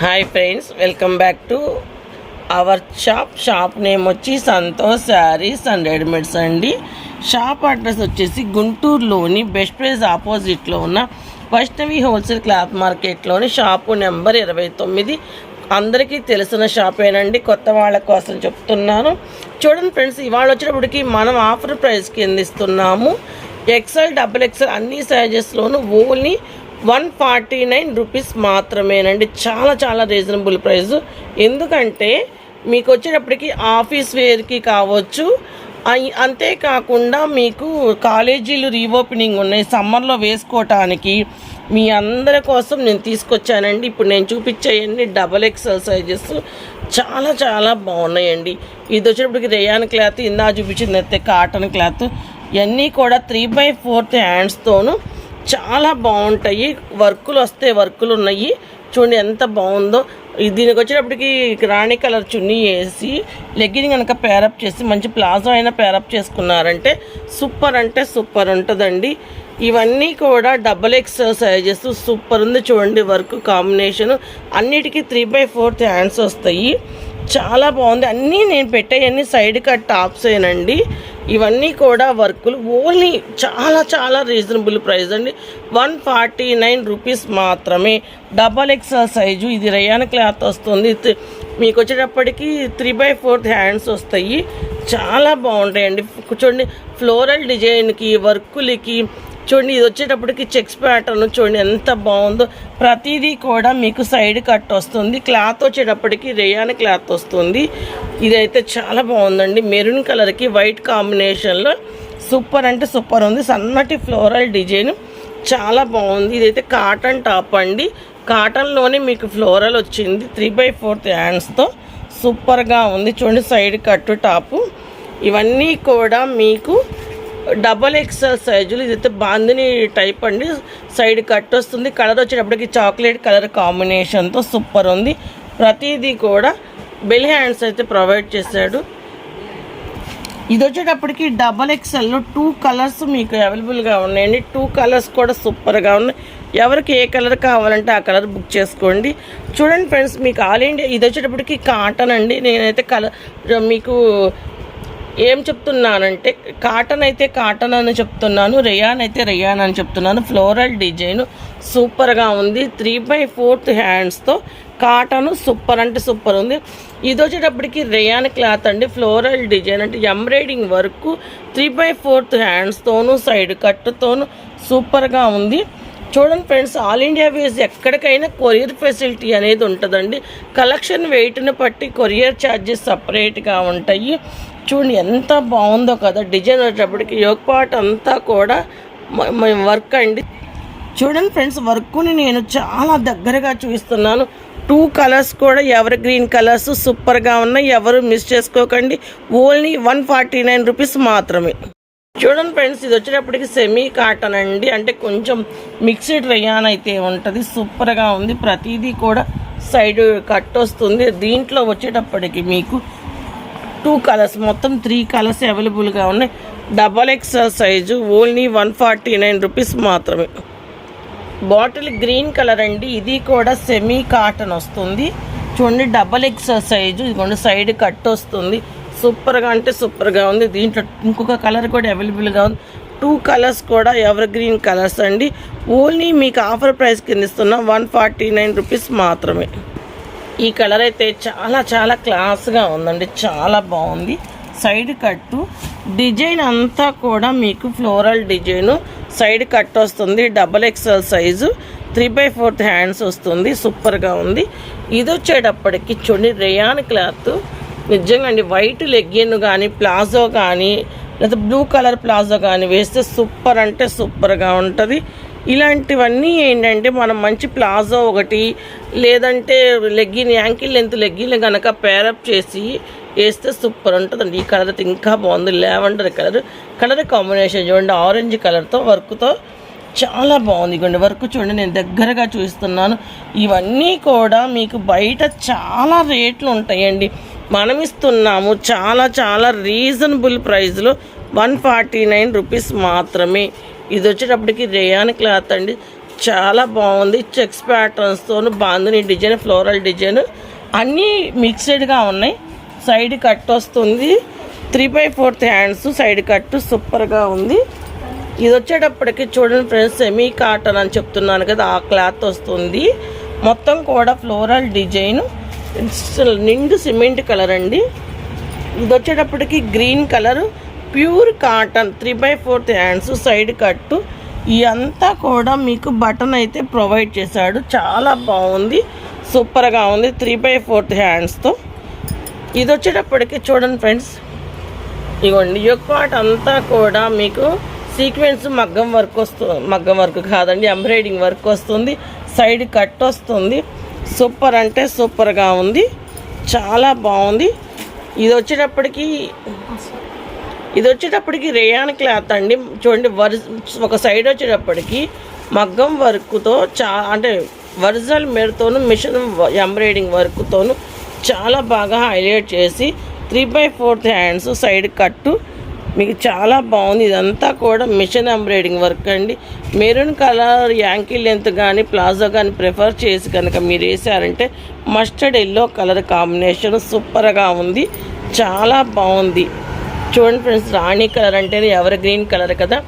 Hi friends welcome back to our shop. Shop name వచ్చి Santosh saris and readymades అండి. Shop address వచ్చేసి గుంటూరులోని best price ఆపోజిట్లో ఉన్న వైష్ణవి హోల్సేల్ క్లాత్ మార్కెట్లోని షాపు నెంబర్ ఇరవై తొమ్మిది. అందరికీ తెలిసిన షాపేనండి కొత్త వాళ్ళ కోసం చెప్తున్నాను. చూడండి ఫ్రెండ్స్ ఇవాళ వచ్చేటప్పటికి మనం ఆఫర్ ప్రైస్కి అందిస్తున్నాము ఎక్సెల్ డబుల్ ఎక్సెల్ అన్ని సైజెస్లోనూ only one forty nine rupees మాత్రమేనండి. చాలా చాలా రీజనబుల్ ప్రైస్. ఎందుకంటే మీకు వచ్చేటప్పటికి ఆఫీస్ వేర్కి కావచ్చు. అంతేకాకుండా మీకు కాలేజీలు రీఓపెనింగ్ ఉన్నాయి. సమ్మర్లో వేసుకోవటానికి మీ అందరి కోసం నేను తీసుకొచ్చానండి. ఇప్పుడు నేను చూపించేయండి డబల్ ఎక్సెల్ సైజెస్. చాలా చాలా బాగున్నాయండి. ఇది వచ్చేటప్పటికి రేయాన్ క్లాత్ ఇందా చూపించింది అయితే కాటన్ క్లాత్. ఇవన్నీ కూడా త్రీ బై ఫోర్త్ హ్యాండ్స్తోను చాలా బాగుంటాయి. వర్కులు వస్తే వర్కులు ఉన్నాయి. చూడండి ఎంత బాగుందో. దీనికి వచ్చేటప్పటికి రాణి కలర్ చున్నీ వేసి లెగ్గిన్ కనుక పేరప్ చేసి మంచి ప్లాజో అయినా పేరప్ చేసుకున్నారంటే సూపర్ అంటే సూపర్ ఉంటుందండి. ఇవన్నీ కూడా డబల్ ఎక్స్ సైజెస్ సూపర్ ఉంది చూడండి వర్క్ కాంబినేషన్. అన్నిటికీ త్రీ బై ఫోర్త్ హ్యాండ్స్ వస్తాయి. చాలా బాగుంది. అన్నీ నేను పెట్టాయన్నీ సైడ్ కట్ టాప్సేనండి ఇవన్నీ కూడా వర్కులు. ఓన్లీ చాలా చాలా రీజనబుల్ ప్రైస్ అండి. వన్ ఫార్టీ నైన్ రూపీస్ మాత్రమే. Double XL size. ఇది రయాన్ క్లాత్ వస్తుంది. మీకు వచ్చేటప్పటికి త్రీ బై ఫోర్త్ హ్యాండ్స్ వస్తాయి. చాలా బాగుంటాయండి. చూడండి. ఫ్లోరల్ డిజైన్కి వర్కులకి చూడండి ఇది వచ్చేటప్పటికి చెక్స్ ప్యాటర్న్ చూడండి ఎంత బాగుందో. ప్రతిదీ కూడా మీకు సైడ్ కట్ వస్తుంది. క్లాత్ వచ్చేటప్పటికి రేయాన్ క్లాత్ వస్తుంది. ఇదైతే చాలా బాగుందండి. మెరూన్ కలర్కి వైట్ కాంబినేషన్లో సూపర్ అంటే సూపర్ ఉంది. సన్నటి ఫ్లోరల్ డిజైన్ చాలా బాగుంది. ఇదైతే కాటన్ టాప్ అండి. కాటన్లోనే మీకు ఫ్లోరల్ వచ్చింది. త్రీ బై ఫోర్త్ హ్యాండ్స్తో సూపర్గా ఉంది. చూడండి సైడ్ కట్టు టాపు ఇవన్నీ కూడా మీకు డబల్ ఎక్స్ఎల్ సైజులు ఇదైతే బాందిని టైప్ అండి. సైడ్ కట్ వస్తుంది. కలర్ వచ్చేటప్పటికి చాక్లెట్ కలర్ కాంబినేషన్తో సూపర్ ఉంది. ప్రతిదీ కూడా బెల్ హ్యాండ్స్ అయితే ప్రొవైడ్ చేశాడు. ఇది వచ్చేటప్పటికి డబల్ ఎక్స్ఎల్లో టూ కలర్స్ మీకు అవైలబుల్గా ఉన్నాయండి. టూ కలర్స్ కూడా సూపర్గా ఉన్నాయి. ఎవరికి ఏ కలర్ కావాలంటే ఆ కలర్ బుక్ చేసుకోండి. చూడండి ఫ్రెండ్స్ మీకు ఆల్ ఇండియా ఇది వచ్చేటప్పటికి కాటన్ అండి. నేనైతే కలర్ మీకు ఏం చెప్తున్నానంటే కాటన్ అయితే కాటన్ అని చెప్తున్నాను రేయాన్ అయితే రేయాన్ అని చెప్తున్నాను. ఫ్లోరల్ డిజైన్ సూపర్గా ఉంది. త్రీ బై ఫోర్త్ హ్యాండ్స్తో కాటన్ సూపర్ అంటే సూపర్ ఉంది. ఇది వచ్చేటప్పటికి రేయాన్ క్లాత్ అండి. ఫ్లోరల్ డిజైన్ అంటే embroidering work three by fourth హ్యాండ్స్తోను side కట్టుతోను సూపర్గా ఉంది. చూడండి ఫ్రెండ్స్ ఆల్ ఇండియా వేస్ ఎక్కడికైనా కొరియర్ ఫెసిలిటీ అనేది ఉంటుందండి. కలెక్షన్ వెయిట్ని బట్టి కొరియర్ ఛార్జెస్ సపరేట్గా ఉంటాయి. చూడండి ఎంత బాగుందో కదా డిజైన్ వచ్చేటప్పటికి. యోగ పార్ట్ అంతా కూడా వర్క్ అండి. చూడండి ఫ్రెండ్స్ వర్క్ని నేను చాలా దగ్గరగా చూపిస్తున్నాను. టూ కలర్స్ కూడా ఎవర్ గ్రీన్ కలర్స్ సూపర్గా ఉన్నాయి ఎవరు మిస్ చేసుకోకండి. Only one forty nine rupees మాత్రమే. చూడండి ఫ్రెండ్స్ ఇది వచ్చేటప్పటికి సెమీ కాటన్ అండి. అంటే కొంచెం మిక్స్డ్ రయాన్ అయితే ఉంటుంది సూపర్గా ఉంది. ప్రతిదీ కూడా సైడ్ కట్ వస్తుంది. దీంట్లో వచ్చేటప్పటికి మీకు టూ కలర్స్ మొత్తం త్రీ కలర్స్ అవైలబుల్గా ఉన్నాయి. Double XL size only one forty nine rupees మాత్రమే. బాటిల్ గ్రీన్ కలర్ అండి. ఇది కూడా సెమీ కాటన్ వస్తుంది. చూడండి డబల్ ఎక్స్ఎల్ సైజు ఇదిగోండి సైడ్ కట్ వస్తుంది. సూపర్గా అంటే సూపర్గా ఉంది. దీంట్లో ఇంకొక కలర్ కూడా అవైలబుల్గా ఉంది. టూ కలర్స్ కూడా ఎవర్ గ్రీన్ కలర్స్ అండి. ఓన్లీ మీకు ఆఫర్ ప్రైస్ కింద ఇస్తున్నాం వన్ ఫార్టీ నైన్ రూపీస్ మాత్రమే. ఈ కలర్ అయితే చాలా చాలా క్లాస్గా ఉందండి. చాలా బాగుంది. సైడ్ కట్టు డిజైన్ అంతా కూడా మీకు ఫ్లోరల్ డిజైను సైడ్ కట్ వస్తుంది. Double XL size three by fourth hands వస్తుంది. సూపర్గా ఉంది. ఇది వచ్చేటప్పటికి చూడండి రేయాన్ క్లాత్ నిజంగా అండి వైట్ లెగ్గిన్ కానీ ప్లాజో కానీ లేదా బ్లూ కలర్ ప్లాజో కానీ వేస్తే సూపర్ అంటే సూపర్గా ఉంటుంది. ఇలాంటివన్నీ ఏంటంటే మనం మంచి ప్లాజో ఒకటి లేదంటే లెగ్గిన్ యాంకిల్ లెంత్ లెగ్గిన్ కనుక పేరప్ చేసి వేస్తే సూపర్ ఉంటుందండి. ఈ కలర్ అయితే ఇంకా బాగుంది. లావెండర్ కలర్ కలర్ కాంబినేషన్ చూడండి. ఆరెంజ్ కలర్తో వర్క్తో చాలా బాగుంది. ఇగోండి వర్క్ చూడండి. నేను దగ్గరగా చూస్తున్నాను. ఇవన్నీ కూడా మీకు బయట చాలా రేట్లు ఉంటాయండి. మనం ఇస్తున్నాము చాలా చాలా రీజనబుల్ ప్రైస్లో వన్ ఫార్టీ నైన్ రూపీస్ మాత్రమే. ఇది వచ్చేటప్పటికి రేయాన్ క్లాత్ అండి. చాలా బాగుంది. చెక్స్ ప్యాటర్న్స్తో బాందిని డిజైన్ ఫ్లోరల్ డిజైన్ అన్నీ మిక్స్డ్గా ఉన్నాయి. సైడ్ కట్ వస్తుంది. Three by fourth hands side cut సూపర్గా ఉంది. ఇది వచ్చేటప్పటికి చూడండి ఫ్రెండ్స్ సెమీ కాటన్ అని చెప్తున్నాను కదా ఆ క్లాత్ వస్తుంది. మొత్తం కూడా ఫ్లోరల్ డిజైన్. నిండు సిమెంట్ కలర్ అండి. ఇది వచ్చేటప్పటికి green colour pure cotton three by fourth hands side cut. ఇదంతా కూడా మీకు బటన్ అయితే ప్రొవైడ్ చేశాడు. చాలా బాగుంది. సూపర్గా ఉంది త్రీ బై ఫోర్త్ హ్యాండ్స్తో. ఇది వచ్చేటప్పటికి చూడండి ఫ్రెండ్స్. ఇగోండి యోగ్ అంతా కూడా మీకు సీక్వెన్స్ మగ్గం వర్క్ వస్తుంది మగ్గం వర్క్ కాదండి ఎంబ్రాయిడింగ్ వర్క్ వస్తుంది. సైడ్ కట్ వస్తుంది. సూపర్ అంటే సూపర్గా ఉంది. చాలా బాగుంది. ఇది వచ్చేటప్పటికి ఇది వచ్చేటప్పటికి రేయాన్ క్లాత్ అండి. చూడండి వర్ ఒక సైడ్ వచ్చేటప్పటికి మగ్గం వర్క్తో చా అంటే ఒరిజినల్ మెరుతోను మిషన్ ఎంబ్రాయిడింగ్ వర్క్తోను చాలా బాగా హైలైట్ చేసి three by fourth hands side cut. మీకు చాలా బాగుంది. ఇదంతా కూడా మిషన్ ఎంబ్రాయిడింగ్ వర్క్ అండి. మెరూన్ కలర్ యాంకిల్ లెంత్ కానీ ప్లాజో కానీ ప్రిఫర్ చేసి కనుక మీరు వేసారంటే మస్టర్డ్ ఎల్లో కలర్ కాంబినేషన్ సూపర్గా ఉంది. చాలా బాగుంది. చూడండి ఫ్రెండ్స్ రాణి కలర్ అంటే ఎవర్ గ్రీన్ కలర్ కదా?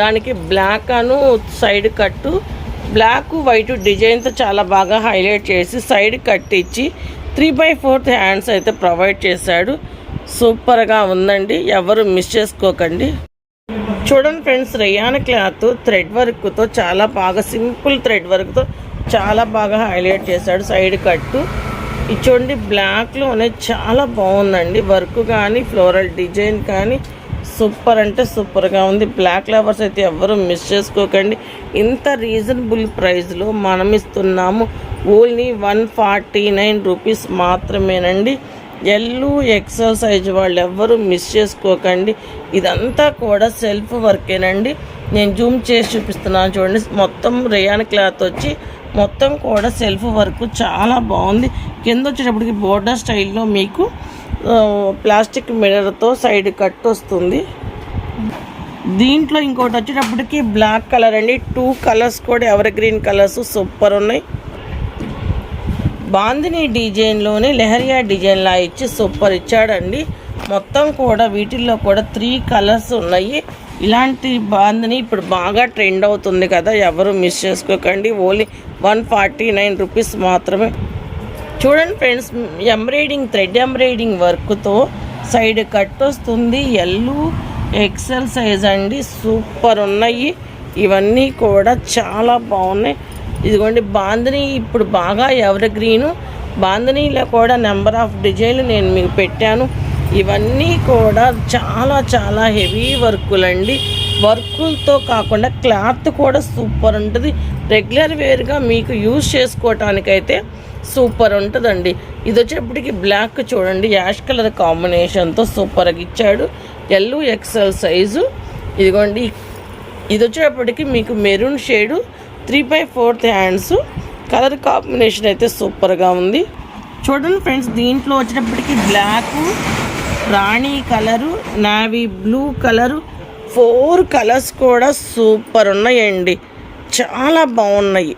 దానికి బ్లాక్ అను సైడ్ కట్టు బ్లాక్ వైట్ డిజైన్తో చాలా బాగా హైలైట్ చేసి సైడ్ కట్ ఇచ్చి త్రీ బై ఫోర్త్ హ్యాండ్స్ అయితే ప్రొవైడ్ చేశాడు. సూపర్గా ఉందండి. ఎవరు మిస్ చేసుకోకండి. చూడండి ఫ్రెండ్స్ రేయాన్ క్లాత్ థ్రెడ్ వర్క్తో చాలా బాగా సింపుల్ థ్రెడ్ వర్క్తో చాలా బాగా హైలైట్ చేశాడు. సైడ్ కట్టు ఇది చూడండి బ్లాక్లోనే చాలా బాగుందండి. వర్క్ కానీ ఫ్లోరల్ డిజైన్ కానీ సూపర్ అంటే సూపర్గా ఉంది. బ్లాక్ లవర్స్ అయితే ఎవరు మిస్ చేసుకోకండి. ఇంత రీజనబుల్ ప్రైస్లో మనం ఇస్తున్నాము. Only one forty nine rupees మాత్రమేనండి. ఎల్లు ఎక్సెల్ సైజ్ వాళ్ళు ఎవ్వరు మిస్ చేసుకోకండి. ఇదంతా కూడా సెల్ఫ్ వర్కేనండి నేను జూమ్ చేసి చూపిస్తున్నాను చూడండి. మొత్తం రేయాన్ క్లాత్ వచ్చి మొత్తం కూడా సెల్ఫ్ వర్క్ చాలా బాగుంది. కింద వచ్చేటప్పటికి బోర్డర్ స్టైల్లో మీకు ప్లాస్టిక్ మిర్రర్తో సైడ్ కట్ వస్తుంది. దీంట్లో ఇంకోటి వచ్చేటప్పటికి బ్లాక్ కలర్ అండి. టూ కలర్స్ కూడా ఎవర్ గ్రీన్ కలర్స్ సూపర్ ఉన్నాయి. బాందిని డిజైన్లోనే లెహరియా డిజైన్లా ఇచ్చి సూపర్ ఇచ్చాడండి. మొత్తం కూడా వీటిల్లో కూడా త్రీ కలర్స్ ఉన్నాయి. ఇలాంటి బాందని ఇప్పుడు బాగా ట్రెండ్ అవుతుంది కదా ఎవరు మిస్ చేసుకోకండి. Only one forty nine rupees మాత్రమే. చూడండి ఫ్రెండ్స్ ఎంబ్రాయిడింగ్ థ్రెడ్ ఎంబ్రాయిడింగ్ వర్క్తో సైడ్ కట్ వస్తుంది. ఎల్లు ఎక్సెల్ సైజ్ అండి సూపర్ ఉన్నాయి. ఇవన్నీ కూడా చాలా బాగున్నాయి. ఇదిగోండి బాందని ఇప్పుడు బాగా ఎవర్ గ్రీను బాందనీలో కూడా నెంబర్ ఆఫ్ డిజైన్లు నేను మీకు పెట్టాను. ఇవన్నీ కూడా చాలా చాలా హెవీ వర్కులండి. వర్కులతో కాకుండా క్లాత్ కూడా సూపర్ ఉంటుంది. రెగ్యులర్ వేర్గా మీకు యూజ్ చేసుకోవటానికైతే సూపర్ ఉంటుందండి. ఇది వచ్చేప్పటికి బ్లాక్ చూడండి. యాష్ కలర్ కాంబినేషన్తో సూపర్గా ఇచ్చాడు. ఎల్లు ఎక్సెల్ సైజు. ఇదిగోండి. ఇది వచ్చేటప్పటికి మీకు maroon shade three by fourth hands. Colour combination అయితే సూపర్గా ఉంది. చూడండి ఫ్రెండ్స్ దీంట్లో వచ్చేటప్పటికి బ్లాక్ రాణి colour navy blue colour four colours కూడా సూపర్ ఉన్నాయండి. చాలా బాగున్నాయి.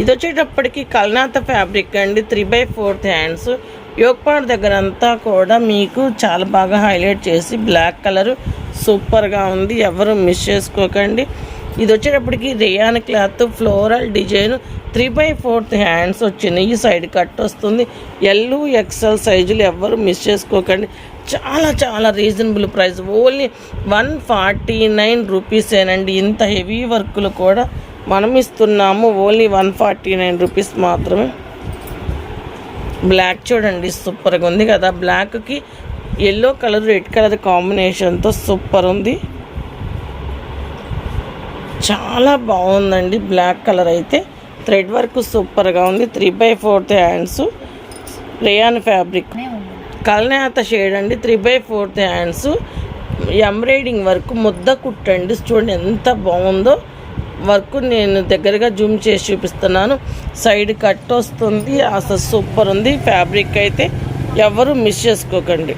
ఇది వచ్చేటప్పటికి కల్నాథ ఫ్యాబ్రిక్ అండి. Three by fourth hands. యోగపాడ్ దగ్గర అంతా కూడా మీకు చాలా బాగా హైలైట్ చేసి బ్లాక్ కలర్ సూపర్గా ఉంది. ఎవరు మిస్ చేసుకోకండి. ఇది వచ్చేటప్పటికి rayon cloth floral design three by fourth hands వచ్చినాయి. ఈ సైడ్ కట్ వస్తుంది. ఎల్లు ఎక్సెల్ సైజులు ఎవ్వరు మిస్ చేసుకోకండి. చాలా చాలా reasonable price only one forty nine రూపీసేనండి ఇంత హెవీ వర్కులు కూడా మనం ఇస్తున్నాము. Only one forty nine rupees మాత్రమే. బ్లాక్ చూడండి సూపర్గా ఉంది కదా. బ్లాక్కి ఎల్లో కలర్ రెడ్ కలర్ కాంబినేషన్తో సూపర్ ఉంది. చాలా బాగుందండి బ్లాక్ కలర్ అయితే. థ్రెడ్ వర్క్ సూపర్గా ఉంది. Three by fourth hands rayon fabric కలనేత shade అండి. Three by fourth hands embroidering work ముద్ద కుట్టండి. చూడండి ఎంత బాగుందో. వర్క్ నేను దగ్గరగా జూమ్ చేసి చూపిస్తున్నాను. సైడ్ కట్ వస్తుంది. అసలు సూపర్ ఉంది. ఫ్యాబ్రిక్ అయితే ఎవరు మిస్ చేసుకోకండి.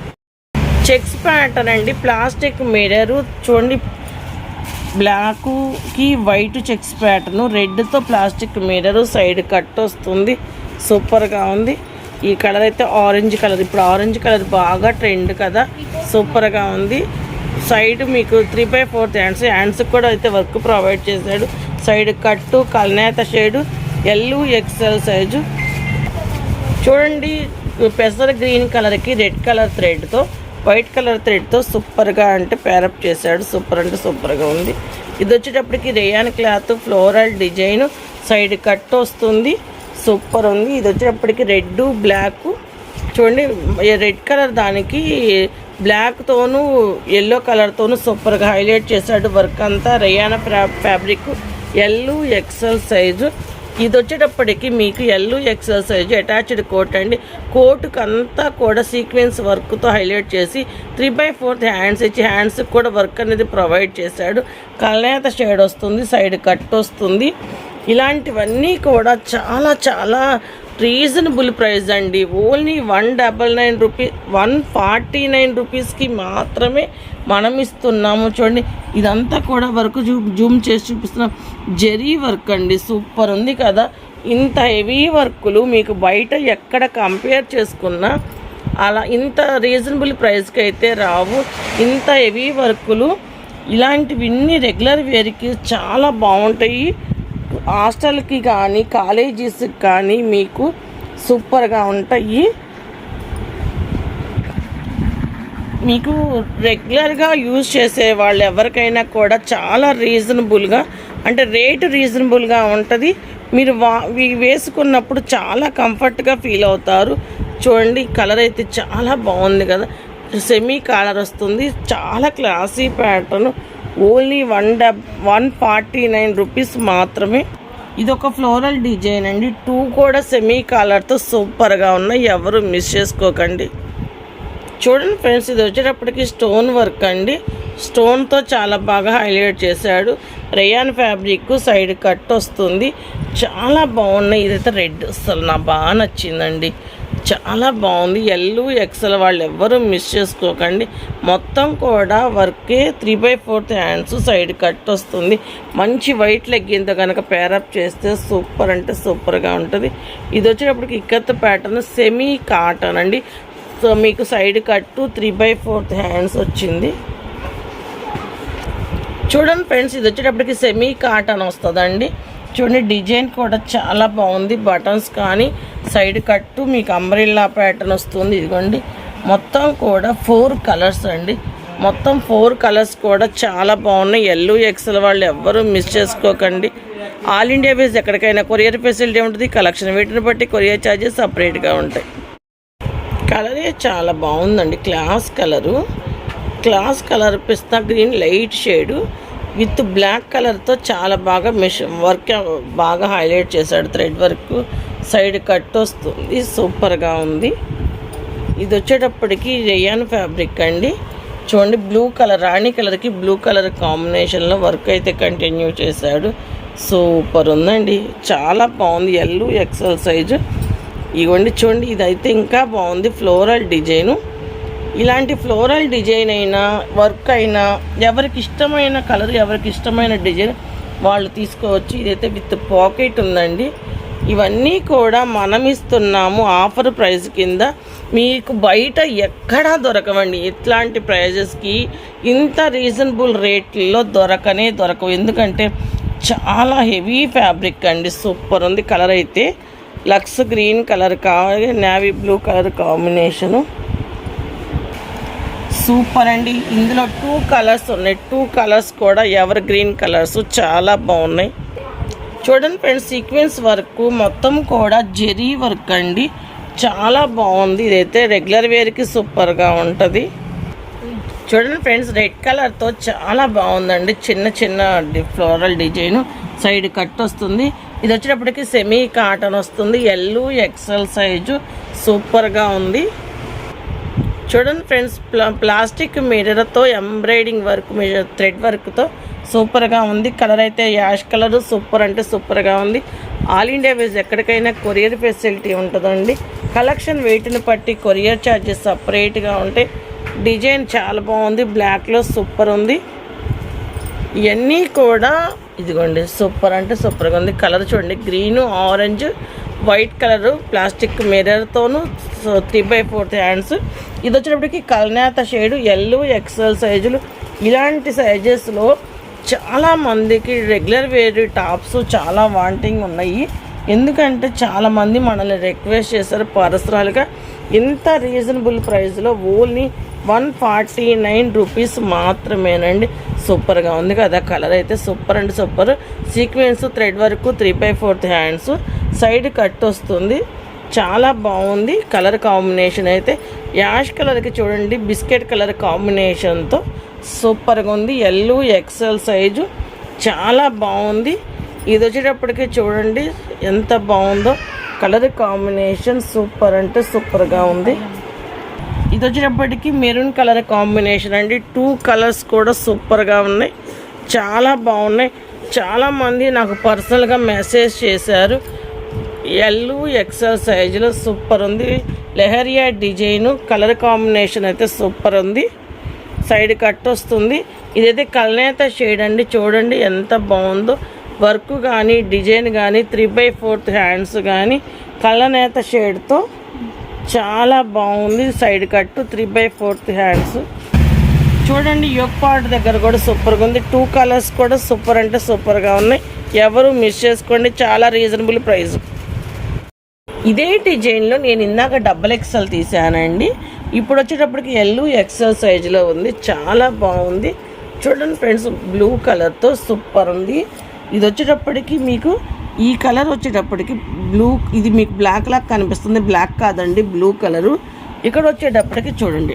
చెక్స్ ప్యాటర్న్ అండి. ప్లాస్టిక్ మిరరు చూడండి. బ్లాక్కి వైట్ చెక్స్ ప్యాటర్ను రెడ్తో ప్లాస్టిక్ మిర్రర్ సైడ్ కట్ వస్తుంది. సూపర్గా ఉంది. ఈ కలర్ అయితే ఆరెంజ్ కలర్. ఇప్పుడు ఆరెంజ్ కలర్ బాగా ట్రెండ్ కదా. సూపర్గా ఉంది. సైడ్ మీకు త్రీ బై ఫోర్త్ హ్యాండ్స్ హ్యాండ్స్కి కూడా అయితే వర్క్ ప్రొవైడ్ చేశాడు. సైడ్ కట్టు కల్నేత షేడు ఎల్లు ఎక్సెల్ సైజు చూడండి పెసర గ్రీన్ కలర్కి రెడ్ కలర్ థ్రెడ్తో వైట్ కలర్ థ్రెడ్తో సూపర్గా అంటే పేరప్ చేశాడు. సూపర్ అంటే సూపర్గా ఉంది. ఇది వచ్చేటప్పటికి rayon cloth floral design side cut వస్తుంది. సూపర్ ఉంది. ఇది వచ్చేటప్పటికి రెడ్ బ్లాక్. చూడండి రెడ్ కలర్ దానికి బ్లాక్తోను ఎల్లో కలర్తోను సూపర్గా హైలైట్ చేశాడు వర్క్ అంతా. Rayon fabric. L XL size. ఇది వచ్చేటప్పటికి మీకు ఎల్లు ఎక్సెల్ సైజు అటాచ్డ్ కోట్ అండి. కోటుకు అంతా కూడా సీక్వెన్స్ వర్క్తో హైలైట్ చేసి త్రీ బై ఫోర్త్ హ్యాండ్స్ ఇచ్చి హ్యాండ్స్కి కూడా వర్క్ అనేది ప్రొవైడ్ చేశాడు. కలనేత షేడ్ వస్తుంది సైడ్ కట్ వస్తుంది. ఇలాంటివన్నీ కూడా చాలా చాలా రీజనబుల్ ప్రైస్ అండి. Only one double nine rupee one forty nine రూపీస్కి మాత్రమే మనం ఇస్తున్నాము. చూడండి ఇదంతా కూడా వర్క్ జూ జూమ్ చేసి చూపిస్తున్నాం జెరీ వర్క్ అండి. సూపర్ ఉంది కదా. ఇంత హెవీ వర్కులు మీకు బయట ఎక్కడ కంపేర్ చేసుకున్నా అలా ఇంత రీజనబుల్ ప్రైస్కి అయితే రావు. ఇంత హెవీ వర్కులు ఇలాంటివన్నీ రెగ్యులర్ వేర్కి చాలా బాగుంటాయి. హాస్టల్కి కానీ కాలేజీస్కి కానీ మీకు సూపర్గా ఉంటాయి. మీకు రెగ్యులర్గా యూజ్ చేసే వాళ్ళు ఎవరికైనా కూడా చాలా రీజనబుల్గా అంటే రేటు రీజనబుల్గా ఉంటుంది. మీరు వా వేసుకున్నప్పుడు చాలా కంఫర్ట్గా ఫీల్ అవుతారు. చూడండి కలర్ అయితే చాలా బాగుంది కదా. సెమీ కాలర్ వస్తుంది. చాలా classy pattern only one dub one forty nine rupees మాత్రమే. ఇది ఒక ఫ్లోరల్ డిజైన్ అండి. టూ కూడా సెమీ కాలర్తో సూపర్గా ఉన్నాయి. ఎవరు మిస్ చేసుకోకండి. చూడండి ఫ్రెండ్స్ ఇది వచ్చేటప్పటికి స్టోన్ వర్క్ అండి. స్టోన్తో చాలా బాగా హైలైట్ చేశాడు. రేయాన్ ఫ్యాబ్రిక్ సైడ్ కట్ వస్తుంది. చాలా బాగున్నాయి. ఇదైతే రెడ్ అసలు నా బాగా నచ్చిందండి. చాలా బాగుంది. ఎల్లు ఎక్సెల్ వాళ్ళు ఎవ్వరూ మిస్ చేసుకోకండి. మొత్తం కూడా వర్కే three by fourth hands side cut వస్తుంది. మంచి వైట్ లెగ్గింత కనుక పేరప్ చేస్తే సూపర్ అంటే సూపర్గా ఉంటుంది. ఇది వచ్చేటప్పటికి ఇక్కత్ ప్యాటర్న్ సెమీ కాటన్ అండి. సో మీకు side cut three by fourth hands వచ్చింది. చూడండి ఫ్రెండ్స్ ఇది వచ్చేటప్పటికి సెమీ కాటన్ వస్తుందండి. చూడండి డిజైన్ కూడా చాలా బాగుంది. బటన్స్ కానీ సైడ్ కట్టు మీకు అంబ్రిల్లా ప్యాటర్న్ వస్తుంది. ఇదిగోండి మొత్తం కూడా ఫోర్ కలర్స్ అండి. మొత్తం ఫోర్ కలర్స్ కూడా చాలా బాగున్నాయి. ఎల్లు ఎక్సెల్ వాళ్ళు ఎవ్వరూ మిస్ చేసుకోకండి. ఆల్ ఇండియా బేస్ ఎక్కడికైనా కొరియర్ ఫెసిలిటీ ఉంటుంది. కలెక్షన్ వీటిని బట్టి కొరియర్ ఛార్జెస్ సపరేట్గా ఉంటాయి. కలరే చాలా బాగుందండి. Class colour. Class colour pista green light shade. With black కలర్తో చాలా బాగా మిషన్ వర్క్ బాగా హైలైట్ చేశాడు థ్రెడ్ వర్క్. సైడ్ కట్ వస్తుంది. సూపర్గా ఉంది. ఇది వచ్చేటప్పటికి రేయాన్ ఫ్యాబ్రిక్ అండి. చూడండి బ్లూ కలర్ రాణి కలర్కి బ్లూ కలర్ కాంబినేషన్లో వర్క్ అయితే కంటిన్యూ చేశాడు. సూపర్ ఉందండి. చాలా బాగుంది. ఎల్లు ఎక్సెల్ సైజు. ఇవ్వండి చూడండి ఇదైతే ఇంకా బాగుంది. Floral design. ఇలాంటి ఫ్లోరల్ డిజైన్ అయినా వర్క్ అయినా ఎవరికి ఇష్టమైన కలర్ ఎవరికి ఇష్టమైన డిజైన్ వాళ్ళు తీసుకోవచ్చు. ఇదైతే విత్ పాకెట్ ఉందండి. ఇవన్నీ కూడా మనం ఇస్తున్నాము ఆఫర్ ప్రైస్ కింద. మీకు బయట ఎక్కడా దొరకవండి. ఇట్లాంటి ప్రైజెస్కి ఇంత రీజనబుల్ రేట్లలో దొరకనే దొరకవు. ఎందుకంటే చాలా హెవీ ఫ్యాబ్రిక్ అండి. సూపర్ ఉంది కలర్ అయితే. లక్స్ గ్రీన్ కలర్ కావాలి navy blue colour combination. Super అండి. ఇందులో టూ కలర్స్ ఉన్నాయి. టూ కలర్స్ కూడా ఎవర్ గ్రీన్ కలర్స్ చాలా బాగున్నాయి. చూడండి ఫ్రెండ్స్ సీక్వెన్స్ వర్క్ మొత్తం కూడా జెరీ వర్క్ అండి. చాలా బాగుంది. ఇదైతే రెగ్యులర్ వేర్కి సూపర్గా ఉంటుంది. చూడండి ఫ్రెండ్స్ రెడ్ కలర్తో చాలా బాగుందండి. చిన్న చిన్న ఫ్లోరల్ డిజైన్ సైడ్ కట్ వస్తుంది. ఇది వచ్చేటప్పటికి సెమీ కాటన్ వస్తుంది. ఎల్లు ఎక్సెల్ సైజు సూపర్గా ఉంది. చూడండి ఫ్రెండ్స్ ప్లా ప్లాస్టిక్ మిర్రర్తో ఎంబ్రాయిడింగ్ వర్క్ థ్రెడ్ వర్క్తో సూపర్గా ఉంది. కలర్ అయితే యాష్ కలర్ సూపర్ అంటే సూపర్గా ఉంది. ఆల్ ఇండియా వేస్ ఎక్కడికైనా కొరియర్ ఫెసిలిటీ ఉంటుందండి. కలెక్షన్ వెయిట్ని బట్టి కొరియర్ ఛార్జెస్ సపరేట్గా ఉంటాయి డిజైన్ చాలా బాగుంది. బ్లాక్లో సూపర్ ఉంది. ఇవన్నీ కూడా ఇదిగోండి సూపర్ అంటే సూపర్గా ఉంది. కలర్ చూడండి green orange white colour plastic మిర్రర్తోను three by fourth hands. ఇది వచ్చేటప్పటికి కల్నేత షేడు ఎల్లు ఎక్సెల్ సైజులు. ఇలాంటి సైజెస్లో చాలా మందికి రెగ్యులర్ వేర్ టాప్స్ చాలా వాంటింగ్ ఉన్నాయి. ఎందుకంటే చాలామంది మనల్ని రిక్వెస్ట్ చేశారు పరిసరాలుగా ఇంత రీజనబుల్ ప్రైస్లో only one forty nine rupees మాత్రమేనండి. సూపర్గా ఉంది కదా కలర్ అయితే super and super. Sequence thread వరకు three by fourth hands. Side cut వస్తుంది చాలా బాగుంది. కలర్ కాంబినేషన్ అయితే యాష్ కలర్కి చూడండి బిస్కెట్ కలర్ కాంబినేషన్తో సూపర్గా ఉంది. ఎల్లు ఎక్సెల్ సైజు చాలా బాగుంది. ఇది వచ్చేటప్పటికి చూడండి ఎంత బాగుందో. కలర్ కాంబినేషన్ సూపర్ అంటే సూపర్గా ఉంది. ఇది వచ్చినప్పటికీ మెరూన్ కలర్ కాంబినేషన్ అండి. టూ కలర్స్ కూడా సూపర్గా ఉన్నాయి. చాలా బాగున్నాయి. చాలామంది నాకు పర్సనల్గా మెసేజ్ చేశారు. ఎల్ ఎక్సెల్ సైజులో సూపర్ ఉంది. లెహరియా డిజైన్ కలర్ కాంబినేషన్ అయితే సూపర్ ఉంది. సైడ్ కట్ వస్తుంది. ఇదైతే కలనేత షేడ్ అండి. చూడండి ఎంత బాగుందో. వర్క్ కానీ డిజైన్ కానీ త్రీ బై ఫోర్త్ హ్యాండ్స్ కానీ కళ్ళనేత షేడ్తో చాలా బాగుంది. Side cut three by fourth hands చూడండి యోగ్ పార్ట్ దగ్గర కూడా సూపర్గా ఉంది. టూ కలర్స్ కూడా సూపర్ అంటే సూపర్గా ఉన్నాయి. ఎవరు మిస్ చేసుకోండి. చాలా రీజనబుల్ ప్రైస్ ఇదే డిజైన్లో నేను ఇందాక డబల్ ఎక్స్ఎల్ తీసానండి. ఇప్పుడు వచ్చేటప్పటికి ఎల్లు ఎక్స్ఎల్ సైజులో ఉంది. చాలా బాగుంది. చూడండి ఫ్రెండ్స్ బ్లూ కలర్తో సూపర్ ఉంది. ఇది వచ్చేటప్పటికి మీకు ఈ కలర్ వచ్చేటప్పటికి బ్లూ ఇది మీకు బ్లాక్ లాగా కనిపిస్తుంది. బ్లాక్ కాదండి బ్లూ కలరు. ఇక్కడ వచ్చేటప్పటికి చూడండి.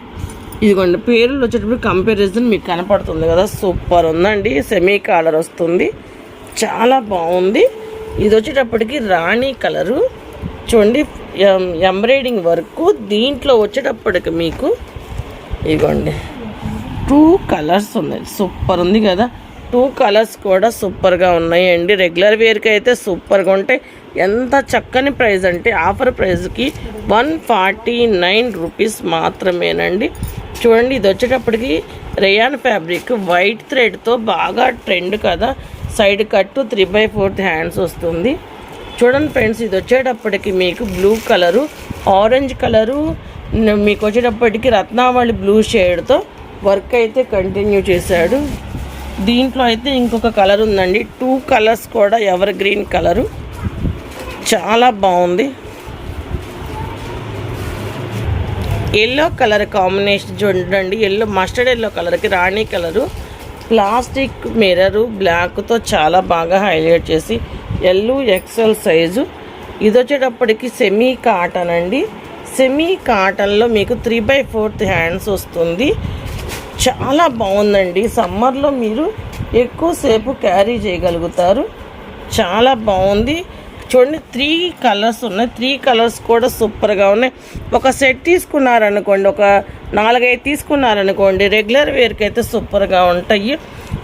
ఇదిగోండి పేర్లు వచ్చేటప్పుడు కంపారిజన్ మీకు కనపడుతుంది కదా. సూపర్ ఉందండి. సెమీ కలర్ వస్తుంది. చాలా బాగుంది. ఇది వచ్చేటప్పటికి రాణి కలరు. చూడండి ఎంబ్రాయిడింగ్ వర్క్ దీంట్లో వచ్చేటప్పటికి మీకు ఇదిగోండి టూ కలర్స్ ఉన్నాయి. సూపర్ ఉంది కదా. టూ కలర్స్ కూడా సూపర్గా ఉన్నాయండి. రెగ్యులర్ వేర్కి అయితే సూపర్గా ఉంటాయి. ఎంత చక్కని ప్రైస్ అంటే ఆఫర్ ప్రైస్కి వన్ ఫార్టీ నైన్ రూపీస్ మాత్రమేనండి. చూడండి ఇది వచ్చేటప్పటికి రేయాన్ ఫ్యాబ్రిక్ వైట్ థ్రెడ్తో బాగా ట్రెండ్ కదా. Side cut three by fourth hands వస్తుంది. చూడండి ఫ్రెండ్స్ ఇది వచ్చేటప్పటికి మీకు బ్లూ కలరు ఆరెంజ్ కలరు మీకు వచ్చేటప్పటికి రత్నావళి బ్లూ షేడ్తో వర్క్ అయితే కంటిన్యూ చేశాడు. దీంట్లో అయితే ఇంకొక కలర్ ఉందండి. టూ కలర్స్ కూడా ఎవర్ గ్రీన్ కలరు. చాలా బాగుంది. ఎల్లో కలర్ కాంబినేషన్ చూడండి. ఎల్లో మస్టర్డ్ ఎల్లో కలర్కి రాణి కలరు. ప్లాస్టిక్ మిర్రరు బ్లాక్తో చాలా బాగా హైలైట్ చేసి ఎల్లు ఎక్సెల్ సైజు. ఇది వచ్చేటప్పటికి సెమీ కాటన్ అండి. సెమీ కాటన్లో మీకు త్రీ బై ఫోర్త్ హ్యాండ్స్ వస్తుంది. చాలా బాగుందండి. సమ్మర్లో మీరు ఎక్కువసేపు క్యారీ చేయగలుగుతారు. చాలా బాగుంది. చూడండి త్రీ కలర్స్ ఉన్నాయి. త్రీ కలర్స్ కూడా సూపర్గా ఉన్నాయి. ఒక సెట్ తీసుకున్నారనుకోండి ఒక నాలుగైదు తీసుకున్నారనుకోండి రెగ్యులర్ వేర్కి అయితే సూపర్గా ఉంటాయి.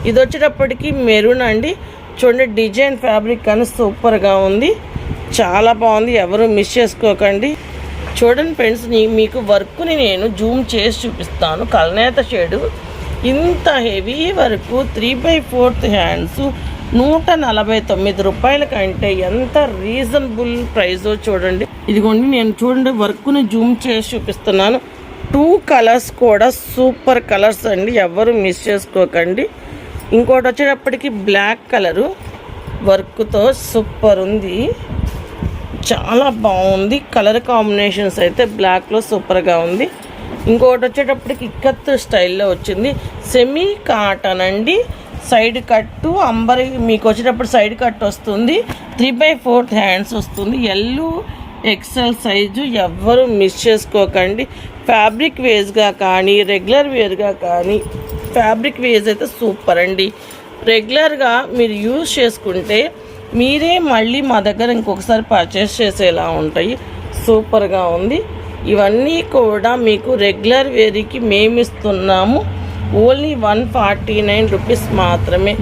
ఇది వచ్చేటప్పటికి మెరూన్ అండి. చూడండి డిజైన్ ఫ్యాబ్రిక్ కానీ సూపర్గా ఉంది. చాలా బాగుంది. ఎవరు మిస్ చేసుకోకండి. చూడండి ఫ్రెండ్స్ మీకు వర్క్ని నేను జూమ్ చేసి చూపిస్తాను. కలనేత షేడు ఇంత హెవీ వరకు త్రీ బై ఫోర్త్ హ్యాండ్స్ నూట నలభై తొమ్మిది రూపాయల కంటే ఎంత రీజనబుల్ ప్రైజో చూడండి. ఇదిగోండి నేను చూడండి వర్క్ని జూమ్ చేసి చూపిస్తున్నాను. టూ కలర్స్ కూడా సూపర్ కలర్స్ అండి ఎవరు మిస్ చేసుకోకండి. ఇంకోటి వచ్చేటప్పటికి బ్లాక్ కలరు వర్క్తో సూపర్ ఉంది. చాలా బాగుంది. కలర్ కాంబినేషన్స్ అయితే బ్లాక్లో సూపర్గా ఉంది. ఇంకోటి వచ్చేటప్పటికి ఇక్కత్ స్టైల్లో వచ్చింది. సెమీ కాటన్ అండి. సైడ్ కట్టు అంబరి మీకు వచ్చేటప్పుడు సైడ్ కట్ వస్తుంది. త్రీ బై ఫోర్త్ హ్యాండ్స్ వస్తుంది. ఎల్లు ఎక్సెల్ సైజు ఎవ్వరు మిస్ చేసుకోకండి. ఫ్యాబ్రిక్ వేజ్గా కానీ రెగ్యులర్ వేర్గా కానీ ఫ్యాబ్రిక్ వేజ్ అయితే సూపర్ అండి. రెగ్యులర్గా మీరు యూజ్ చేసుకుంటే మీరే మళ్ళీ మా దగ్గర ఇంకొకసారి పర్చేస్ చేసేలా ఉంటాయి. సూపర్గా ఉంది. ఇవన్నీ కూడా మీకు రెగ్యులర్ వేరీకి మేము ఇస్తున్నాము. Only one forty nine rupees మాత్రమే.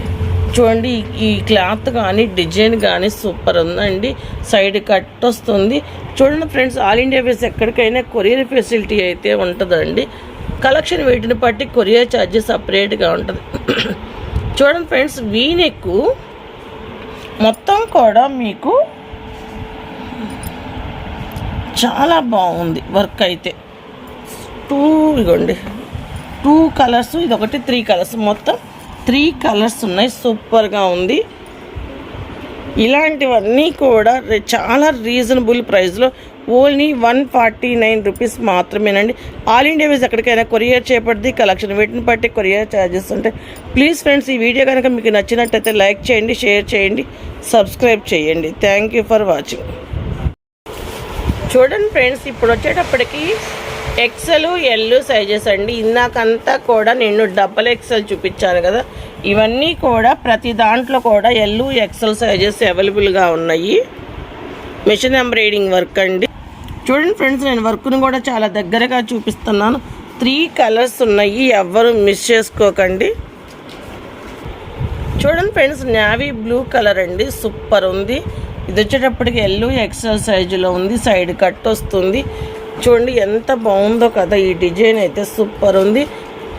చూడండి ఈ క్లాత్ కానీ డిజైన్ కానీ సూపర్ ఉందండి. సైడ్ కట్ వస్తుంది. చూడండి ఫ్రెండ్స్ ఆల్ ఇండియా బేస్ ఎక్కడికైనా కొరియర్ ఫెసిలిటీ అయితే ఉంటుందండి. కలెక్షన్ వీటిని బట్టి కొరియర్ ఛార్జెస్ సపరేట్గా ఉంటుంది. చూడండి ఫ్రెండ్స్ వీనెక్ మొత్తం కూడా మీకు చాలా బాగుంది వర్క్ అయితే. టూ ఇగోండి. టూ కలర్స్ ఇది ఒకటి త్రీ కలర్స్. మొత్తం త్రీ కలర్స్ ఉన్నాయి. సూపర్గా ఉంది. ఇలాంటివన్నీ కూడా చాలా రీజనబుల్ ప్రైస్లో only one forty nine rupees మాత్రమేనండి. ఆల్ ఇండియా వేస్ ఎక్కడికైనా కొరియర్ చేపడితే కలెక్షన్ వీటిని బట్టి కొరియర్ ఛార్జెస్ ఉంటాయి. ప్లీజ్ ఫ్రెండ్స్ ఈ వీడియో కనుక మీకు నచ్చినట్టయితే లైక్ చేయండి షేర్ చేయండి సబ్స్క్రైబ్ చేయండి. థ్యాంక్ యూ ఫర్ వాచింగ్ చూడండి ఫ్రెండ్స్ ఇప్పుడు వచ్చేటప్పటికి ఎక్సెల్ ఎల్ సైజెస్ అండి. ఇందాకంతా కూడా నేను డబల్ ఎక్సెల్ చూపించాను కదా. ఇవన్నీ కూడా ప్రతి దాంట్లో కూడా ఎల్ ఎక్సెల్ సైజెస్ అవైలబుల్గా ఉన్నాయి. మిషన్ ఎంబ్రాయిడింగ్ వర్క్ అండి. చూడండి ఫ్రెండ్స్ నేను వర్క్ను కూడా చాలా దగ్గరగా చూపిస్తున్నాను. త్రీ కలర్స్ ఉన్నాయి ఎవ్వరు మిస్ చేసుకోకండి. చూడండి ఫ్రెండ్స్ నావీ బ్లూ కలర్ అండి సూపర్ ఉంది. ఇది వచ్చేటప్పటికి ఎల్లు ఎక్సెల్ సైజులో ఉంది సైడ్ కట్ వస్తుంది. చూడండి ఎంత బాగుందో కదా ఈ డిజైన్ అయితే సూపర్ ఉంది.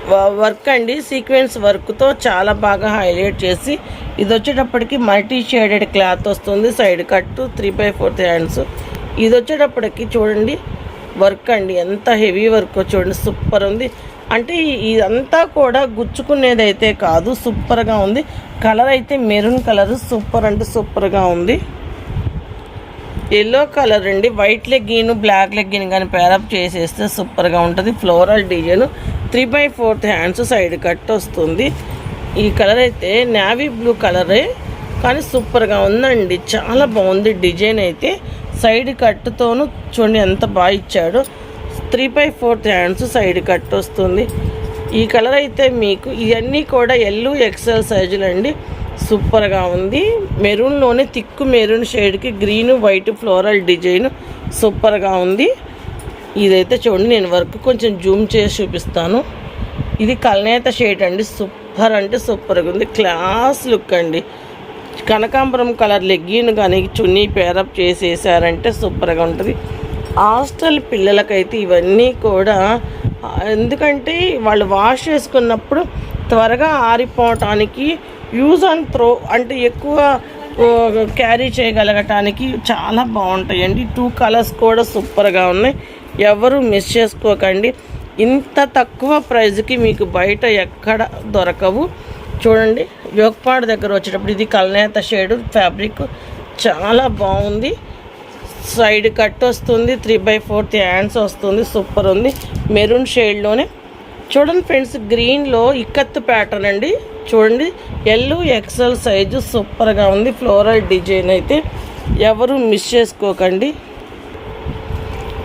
వ- వర్క్ అండి సీక్వెన్స్ వర్క్తో చాలా బాగా హైలైట్ చేసి ఇది వచ్చేటప్పటికి మల్టీ షేడెడ్ క్లాత్ వస్తుంది side cut three by fourth hands. ఇది వచ్చేటప్పటికి చూడండి వర్క్ అండి. ఎంత హెవీ వర్క్ చూడండి సూపర్ ఉంది. అంటే ఇదంతా కూడా గుచ్చుకునేది అయితే కాదు సూపర్గా ఉంది. కలర్ అయితే మెరూన్ కలర్ సూపర్ అంటే సూపర్గా ఉంది. ఎల్లో కలర్ అండి. వైట్ లెగ్గిన్ బ్లాక్ లెగ్గిన్ కానీ పేరప్ చేసేస్తే సూపర్గా ఉంటుంది. Floral design three by fourth hands side cut వస్తుంది. ఈ కలర్ అయితే నావీ బ్లూ కలరే కానీ సూపర్గా ఉందండి. చాలా బాగుంది డిజైన్ అయితే. సైడ్ కట్తోను చూడండి ఎంత బాగా ఇచ్చాడు. Three by fourth hands side cut వస్తుంది. ఈ కలర్ అయితే మీకు ఇవన్నీ కూడా ఎల్లు ఎక్సెల్ సైజులు అండి. సూపర్గా ఉంది. మెరూన్లోనే తిక్కు మెరూన్ షేడ్కి గ్రీన్ వైట్ ఫ్లోరల్ డిజైన్ సూపర్గా ఉంది. ఇదైతే చూడండి నేను వర్క్ కొంచెం జూమ్ చేసి చూపిస్తాను. ఇది కల్నేత షేడ్ అండి. సూపర్ అంటే సూపర్గా ఉంది. క్లాస్ లుక్ అండి. కనకాంబరం కలర్ లెగ్గిన్ కానీ చున్నీ పేరప్ చేసేసారంటే సూపర్గా ఉంటుంది. హాస్టల్ పిల్లలకైతే ఇవన్నీ కూడా ఎందుకంటే వాళ్ళు వాష్ చేసుకున్నప్పుడు త్వరగా ఆరిపోవటానికి యూజ్ అండ్ త్రో అంటే ఎక్కువ క్యారీ చేయగలగటానికి చాలా బాగుంటాయండి. టూ కలర్స్ కూడా సూపర్గా ఉన్నాయి. ఎవరు మిస్ చేసుకోకండి. ఇంత తక్కువ ప్రైజ్కి మీకు బయట ఎక్కడ దొరకవు. చూడండి యోగపాడు దగ్గర వచ్చేటప్పుడు ఇది కల్నేత షేడ్ ఫ్యాబ్రిక్. చాలా బాగుంది. సైడ్ కట్ వస్తుంది త్రీ బై ఫోర్త్ హ్యాండ్స్ వస్తుంది సూపర్ ఉంది. మెరూన్ షేడ్లోనే చూడండి ఫ్రెండ్స్ గ్రీన్లో ఇక్కత్తు ప్యాటర్న్ అండి. చూడండి ఎల్లు ఎక్సెల్ సైజు సూపర్గా ఉంది. ఫ్లోరల్ డిజైన్ అయితే ఎవరు మిస్ చేసుకోకండి.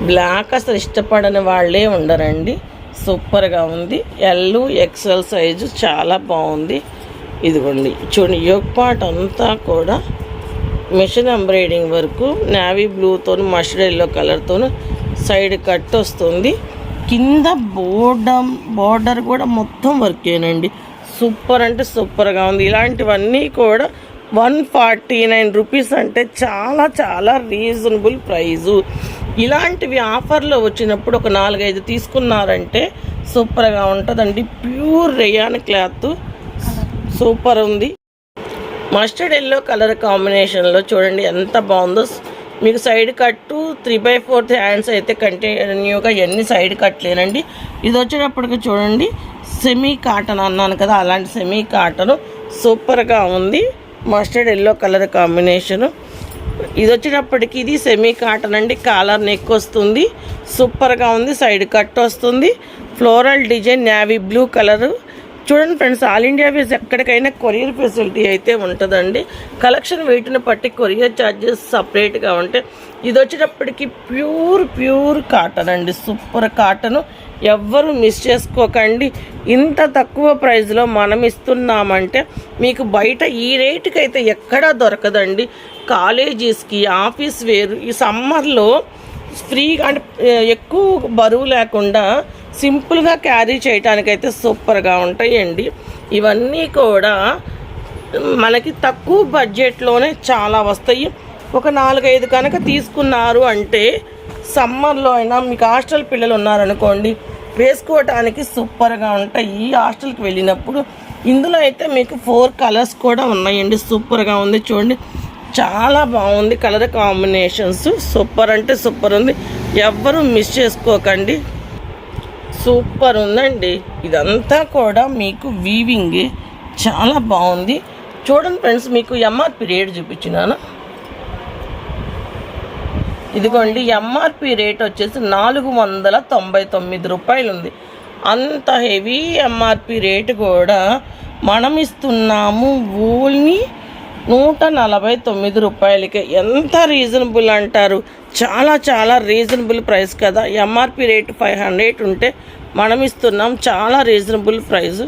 బ్లాక్ అసలు ఇష్టపడని వాళ్ళే ఉండరండి. సూపర్గా ఉంది. ఎల్ ఎక్సెల్ సైజు చాలా బాగుంది. ఇదిగోండి చూడండి యోగ్ పార్ట్ అంతా కూడా మిషన్ ఎంబ్రాయిడింగ్ వరకు నావీ బ్లూతో మస్టర్డ్ ఎల్లో కలర్తో సైడ్ కట్ వస్తుంది. కింద బోర్డర్ బోర్డర్ కూడా మొత్తం వర్కేనండి. సూపర్ అంటే సూపర్గా ఉంది. ఇలాంటివన్నీ కూడా వన్ ఫార్టీ నైన్ రూపీస్ అంటే చాలా చాలా రీజనబుల్ ప్రైజు. ఇలాంటివి ఆఫర్లో వచ్చినప్పుడు ఒక నాలుగైదు తీసుకున్నారంటే సూపర్గా ఉంటుందండి. Pure rayon cloth. సూపర్ ఉంది. మస్టర్డ్ ఎల్లో కలర్ కాంబినేషన్లో చూడండి ఎంత బాగుందో. మీకు side cut three by fourth hands అయితే కంటిన్యూగా ఎన్ని సైడ్ కట్లేనండి ఇది వచ్చేటప్పటికి చూడండి సెమీ కాటన్ అన్నాను కదా అలాంటి సెమీ కాటన్ సూపర్గా ఉంది. Mustard yellow colour combination. ఇది వచ్చేటప్పటికి ఇది సెమీ కాటన్ అండి. కాలర్ నెక్ వస్తుంది. సూపర్గా ఉంది. సైడ్ కట్ వస్తుంది. Floral design navy blue colour చూడండి ఫ్రెండ్స్ ఆల్ ఇండియా వేస్ ఎక్కడికైనా కొరియర్ ఫెసిలిటీ అయితే ఉంటుందండి. కలెక్షన్ వెయిట్ని బట్టి కొరియర్ ఛార్జెస్ సపరేట్గా ఉంటాయి ఇది వచ్చేటప్పటికి ప్యూర్ ప్యూర్ కాటన్ అండి. సూపర్ కాటన్ ఎవ్వరు మిస్ చేసుకోకండి. ఇంత తక్కువ ప్రైస్లో మనం ఇస్తున్నామంటే మీకు బయట ఈ రేటుకి అయితే ఎక్కడా దొరకదండి. కాలేజీస్కి ఆఫీస్ వేరు. ఈ సమ్మర్లో ఫ్రీగా అంటే ఎక్కువ బరువు లేకుండా సింపుల్గా క్యారీ చేయటానికైతే సూపర్గా ఉంటాయండి. ఇవన్నీ కూడా మనకి తక్కువ బడ్జెట్లోనే చాలా వస్తాయి. ఒక నాలుగైదు కనుక తీసుకున్నారు అంటే సమ్మర్లో అయినా మీకు హాస్టల్ పిల్లలు ఉన్నారనుకోండి వేసుకోవటానికి సూపర్గా ఉంటాయి. ఈ హాస్టల్కి వెళ్ళినప్పుడు ఇందులో అయితే మీకు ఫోర్ కలర్స్ కూడా ఉన్నాయండి. సూపర్గా ఉంది చూడండి. చాలా బాగుంది. కలర్ కాంబినేషన్స్ సూపర్ అంటే సూపర్ ఉంది. ఎవ్వరూ మిస్ చేసుకోకండి. సూపర్ ఉందండి. ఇదంతా కూడా మీకు వీవింగ్ చాలా బాగుంది. చూడండి ఫ్రెండ్స్ మీకు ఎంఆర్పి రేట్ చూపించినాను. ఇదిగోండి ఎంఆర్పి రేట్ వచ్చేసి నాలుగు వందల తొంభై తొమ్మిది రూపాయలు ఉంది అంత హెవీ ఎంఆర్పి రేటు కూడా మనం ఇస్తున్నాము ఓన్లీ నూట నలభై తొమ్మిది రూపాయలకి. ఎంత రీజనబుల్ అంటారు? చాలా చాలా రీజనబుల్ ప్రైస్ కదా. ఎంఆర్పి రేట్ ఫైవ్ హండ్రెడ్ ఉంటే మనం ఇస్తున్నాం చాలా రీజనబుల్ ప్రైస్